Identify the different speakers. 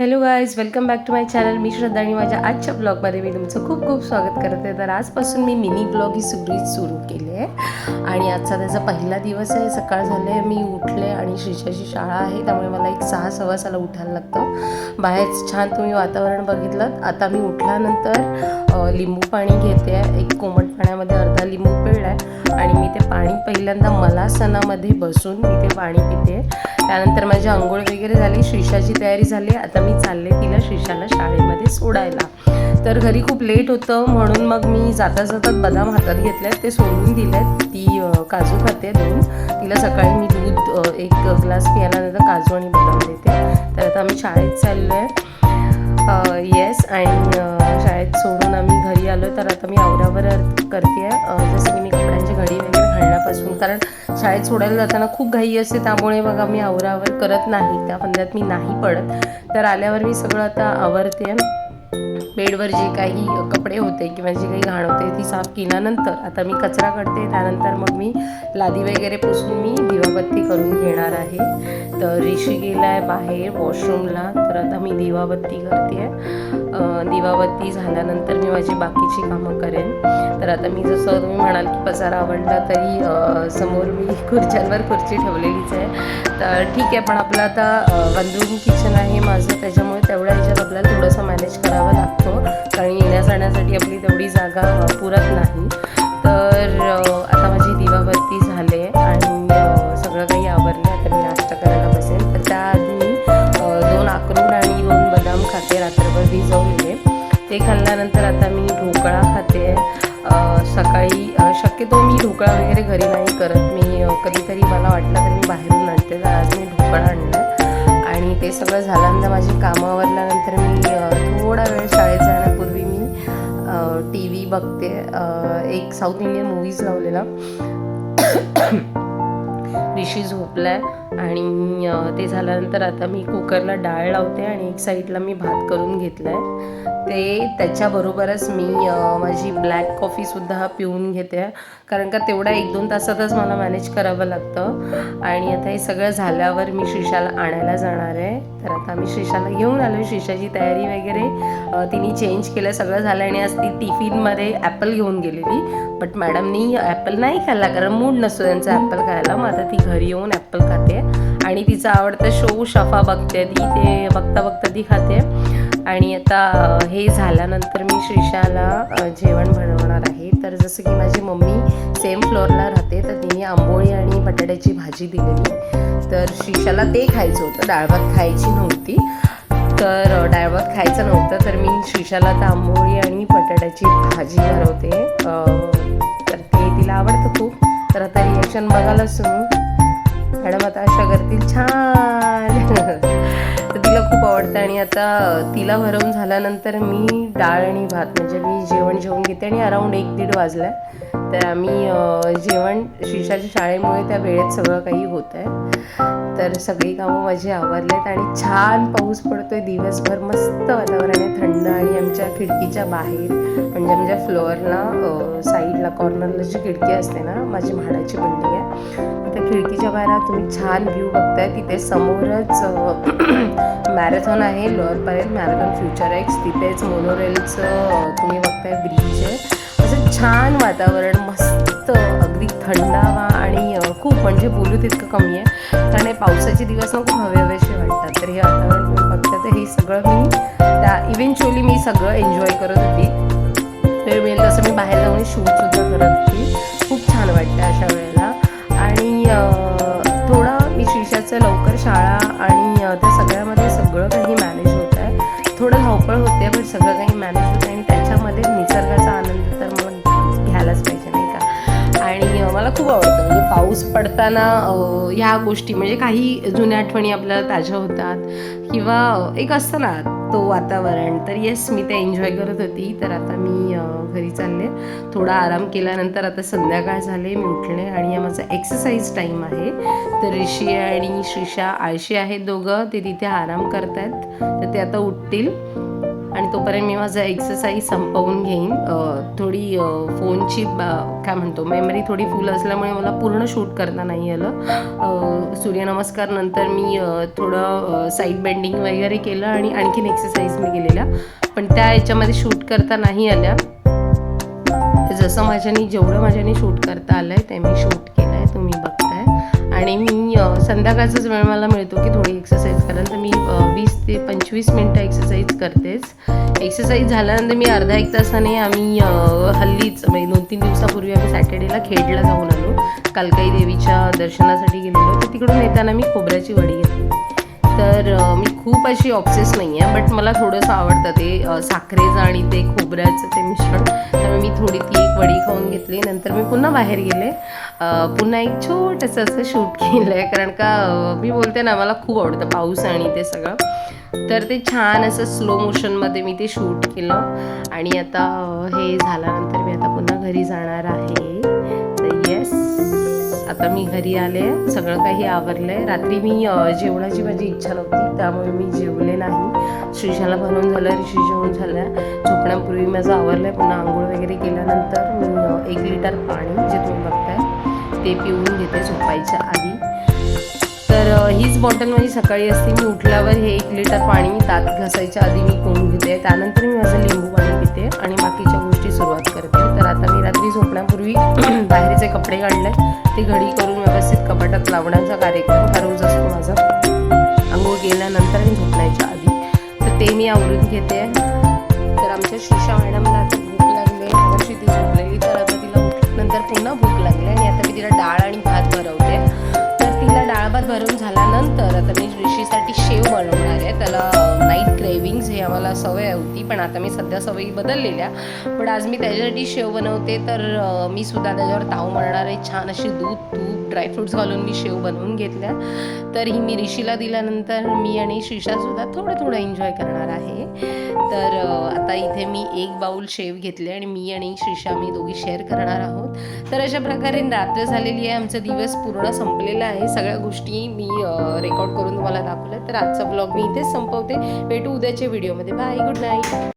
Speaker 1: Hello guys welcome back to my channel मी श्रद्धा आणि माझ्या आजच्या ब्लॉगमध्ये मी तुमचं खूप खूप स्वागत करते. तर आजपासून मी मिनी ब्लॉग ही सुगडी सुरू केली आहे. आणि आजचा त्याचा पहिला दिवस आहे. सकाळ झाले आहे मी उठले आणि शिशाची शाळा आहे. त्यामुळे मला एक सहा सव्वासाला उठायला लागतं. बाहेर छान तुम्ही वातावरण बघितलं. आता मी उठल्यानंतर लिंबू पाणी घेते एक कोमट पाण्यामध्ये अर्धा लिंबू पिळला आहे आणि मी ते पाणी पहिल्यांदा मला सणामध्ये बसून मी ते पाणी पिते. त्यानंतर माझी आंघोळ वगैरे झाली श्रीषाची तयारी झाली. आता मी चालले तिला श्रीषाला शाळेमध्ये सोडायला. तर घरी खूप लेट होतं म्हणून मग मी जाता जातात बदाम हातात घेतल्यात ते सोडून दिलेत. ती काजू खाते दोन. तिला सकाळी मी दूध एक ग्लास प्यायला नंतर काजू आणि बदाम देते. तर आता आम्ही शाळेत चाललो आहे येस आणि शाळेत सोडून आम्ही घरी आलो तर आता मी आवरावर करते आहे जसं की मी कपड्यांची घडी वगैरे घालण्यापासून कारण शाळेत सोडायला जाताना खूप घाई असते त्यामुळे बघा मी आवरावर करत नाही. त्या फंद्यात मी नाही पडत. तर आल्यावर मी सगळं आता आवरते. बेडवर जे काही कपडे होते किंवा जे काही घाण होते ती साफ केल्यानंतर आता मी कचरा काढते त्यानंतर मग मी लादी वगैरे पुसून मी दिवाबत्ती करून घेणार आहे. तर ऋषी गेला आहे बाहेर वॉशरूमला तर आता मी दिवाबत्ती करते दिवाबत्ती झाल्यानंतर मी माझी बाकीची कामं करेन. तर आता मी जसं तुम्ही म्हणाल की पसारा आवडला तरी समोर मी खुर्च्यांवर खुर्ची ठेवलेलीच आहे. तर ठीक आहे पण आपलं आता वनरूम किचन आहे माझं त्याच्यामुळे तेवढ्या ह्याच्यात आपल्याला थोडंसं मॅनेज करावा लागतो. कारण येण्या जाण्यासाठी आपली तेवढी जागा पुरत नाही. तर आता माझी दिवाबत्ती झाले आणि सगळं काही आवरलं आता मी नाश्ता करायला बसेन. तर त्याआधी मी दोन अक्रोड आणि दोन बदाम खाते रात्रभर भिजवलेले. ते खाल्ल्यानंतर आता मी ढोकळा खाते. सकाळी शक्यतो मी ढोकळा वगैरे घरी नाही करत. मी कधीतरी मला वाटलं तर मी बाहेरून आणते. तर आज मी ढोकळा आणला आणि ते सगळं झाल्यानंतर माझी कामं आवरल्यानंतर मी थोडा वेळ शाळेत जाण्यापूर्वी मी टी व्ही बघते. एक साऊथ इंडियन मूवीज लावलेला. ऋषी आहे आणि ते झाल्यानंतर आता मी कुकरला डाळ लावते आणि एक साईडला मी भात करून घेतलाय. ते त्याच्याबरोबरच मी माझी ब्लॅक कॉफीसुद्धा पिऊन घेते. कारण का तेवढा एक दोन तासातच मला मॅनेज करावं लागतं. आणि आता हे सगळं झाल्यावर मी शिशाला आणायला जाणार आहे. तर आता आम्ही श्रीषाला घेऊन आलो श्रीषाची तयारी वगैरे तिने चेंज केलं सगळं झालं आणि आज ती टिफिनमध्ये ॲपल घेऊन गेलेली. बट मॅडमनी ॲपल नाही खाल्ला कारण मूड नसतो त्यांचा ॲपल खायला. मग आता ती घरी येऊन ॲपल खाते. आणि तिचा आवडतं शो शफा बघते ती. ते बघता बघता ती खाते. आणि आता हे झाल्यानंतर मी श्रीषाला जेवण बनवणार आहे. तर जसं की माझी मम्मी सेम फ्लोअरला राहते तर तिने आंबोळी आणि बटाट्याची भाजी दिलेली. तर श्रीषाला ते खायचं होतं. डाळ भात खायची नव्हती. तर अ, डाळ भात खायचं नव्हतं तर मी श्रीषाला तर आंबोळी आणि बटाट्याची भाजी भरवते तर ते तिला आवडतं खूप. तर आता रिॲक्शन बघायलाच तुम्ही मॅडम आता अशा करतील. छान! खूप आवडतं आणि आता तिला भरवून झाल्यानंतर मी डाळ आणि भात म्हणजे मी जेवण जेवून घेते आणि अराऊंड एक दीड वाजला तर आम्ही जेवण शिशाच्या शाळेमुळे त्या वेळेत सगळं काही होत आहे. तर सगळी कामं माझी आवरलेत आणि छान पाऊस पडतोय. दिवसभर मस्त वातावरण आहे थंड आणि आमच्या खिडकीच्या बाहेर. म्हणजे आमच्या फ्लोअरला साईडला कॉर्नरला जी खिडकी असते ना माझी म्हाडाची बिल्डिंग आहे. त्या खिडकीच्या बाहेर तुम्ही छान व्ह्यू बघताय. तिथे समोरच मॅरेथॉन आहे Lower Parel marathon Futurex. तिथेच मोनोरेलचं तुम्ही बघताय ब्रिज आहे. छान वातावरण मस्त अगदी थंडावा आणि खूप म्हणजे बोलू तितकं कमी आहे. कारण हे पावसाचे दिवस ना खूप हवे हवेशी वाटतात. तर हे वातावरण तुम्ही तर हे सगळं मी त्या इव्हेंच्युअली मी सगळं एन्जॉय करत होती. वेळ मिळेल तसं मी बाहेर जाऊन शूटसुद्धा करत होती. खूप छान वाटतं अशा वेळेला. आणि पाऊस पडताना ह्या गोष्टी म्हणजे काही जुन्या आठवणी आपल्याला ताज्या होतात. किंवा एक असतं ना तो वातावरण. तर येस मी ते एन्जॉय करत होती. तर आता मी घरी चालले. थोडा आराम केल्यानंतर आता संध्याकाळ झाले. मी उठले आणि हा माझा एक्सरसाइज टाईम आहे. तर ऋषी आणि श्रीषा आळशी आहेत दोघं. ते तिथे आराम करतायत. तर ते आता उठतील. आणि तोपर्यंत मी माझं एक्सरसाइज संपवून घेईन. थोडी फोनची काय म्हणतो मेमरी थोडी फुल असल्यामुळे मला पूर्ण शूट करता नाही आलं. सूर्यनमस्कार नंतर मी थोडं साईड बेंडिंग वगैरे केलं आणि आणखीन एक्सरसाइज मी केलेल्या. पण त्या याच्यामध्ये शूट करता नाही आल्या. जसं माझ्यानी जेवढं माझ्यानी शूट करता आलं आहे ते मी शूट केलं आहे तुम्ही बघा. आणि मी संध्याकाळचाच वेळ मला मिळतो की थोडी एक्सरसाइज कारण. तर मी वीस ते पंचवीस मिनटं एक्सरसाइज करतेच. एक्सरसाइज झाल्यानंतर मी अर्धा एक तासाने आम्ही हल्लीच म्हणजे दोन तीन दिवसापूर्वी आम्ही सॅटर्डेला खेडला जाऊन आलो. कालकाई देवीच्या दर्शनासाठी गेलेलो. तर तिकडून येताना मी खोबऱ्याची वडी घेतली. तर मी म्हणजे खूप अशी ऑप्सेस नाही आहे बट मला थोडंसं आवडतं ते साखरेचं आणि ते खोबऱ्याचं ते मिश्रण. त्यामुळे मी थोडी ती एक वडी खाऊन घेतली. नंतर मी पुन्हा बाहेर गेले. पुन्हा एक छोटंसं असं शूट केलं आहे कारण का मी बोलते ना मला खूप आवडतं पाऊस आणि ते सगळं. तर ते छान असं स्लो मोशनमध्ये मी ते शूट केलं. आणि आता हे झाल्यानंतर मी आता पुन्हा घरी जाणार आहे. आता मी घरी आले. सगळं काही आवरलं आहे रात्री मी जेवणाची माझी इच्छा नव्हती त्यामुळे मी जेवले नाही. श्रीशाला बनवून झालं ऋषी जेवण झालं. झोपण्यापूर्वी माझं आवरलं आहे पुन्हा आंघोळ वगैरे केल्यानंतर मी एक लिटर पाणी जे तुम्ही बघताय ते पिऊन घेते झोपायच्या आधी. तर हीच बॉटल माझी सकाळी असते. मी उठल्यावर हे एक लिटर पाणी मी दात घासायच्या आधी मी पिऊन घेते. त्यानंतर मी माझं लिंबू पाणी पिते आणि बाकीच्या गोष्टी सुरुवात करते. तर आता मी रात्री झोपण्यापूर्वी बाहेरचे कपडे काढले. ते घडी करून व्यवस्थित कपाटात लावण्याचा कार्यक्रम हा रोज असतो माझा. आंघोळ गेल्यानंतर मी झोपण्याच्या आधी. तर ते मी आवरून घेते. तर आमच्या शिशा मॅडमला भूक लागली वर्षी ती झोपलेली तर आता तिला नंतर पुन्हा भूक लागली आणि आता मी तिला डाळ आणि भात भरवते. तर तिला डाळ भात भरवून झाल्यानंतर आता मी ऋषीसाठी शेव बनवणार आहे. त्याला नाईट क्रेविंग्स हे आम्हाला सवय होती. पण आता मी सध्या सवयी बदललेल्या. पण आज मी त्याच्यासाठी शेव बनवते तर मी सुद्धा त्याच्यावर ताव मारणार आहे. छान अशी दूध तूप ड्रायफ्रुट्स घालून मी शेव बनवून घेतल्या. तर ही मी ऋषीला दिल्यानंतर मी आणि श्रीषासुद्धा थोडं थोडं एन्जॉय करणार आहे. तर आता इथे मी एक बाऊल शेव घेतले आणि मी आणि श्रीषा मी दोघी शेअर करणार आहोत. तर अशा प्रकारे रात्र झालेली आहे. आमचा दिवस पूर्ण संपलेला आहे. सगळ्या गोष्टी मी रेकॉर्ड करून तुम्हाला दाखवल्या तर आजचा ब्लॉग मी इथेच संपवते. भेटू उद्याच्या व्हिडिओमध्ये बाय गुड नाईट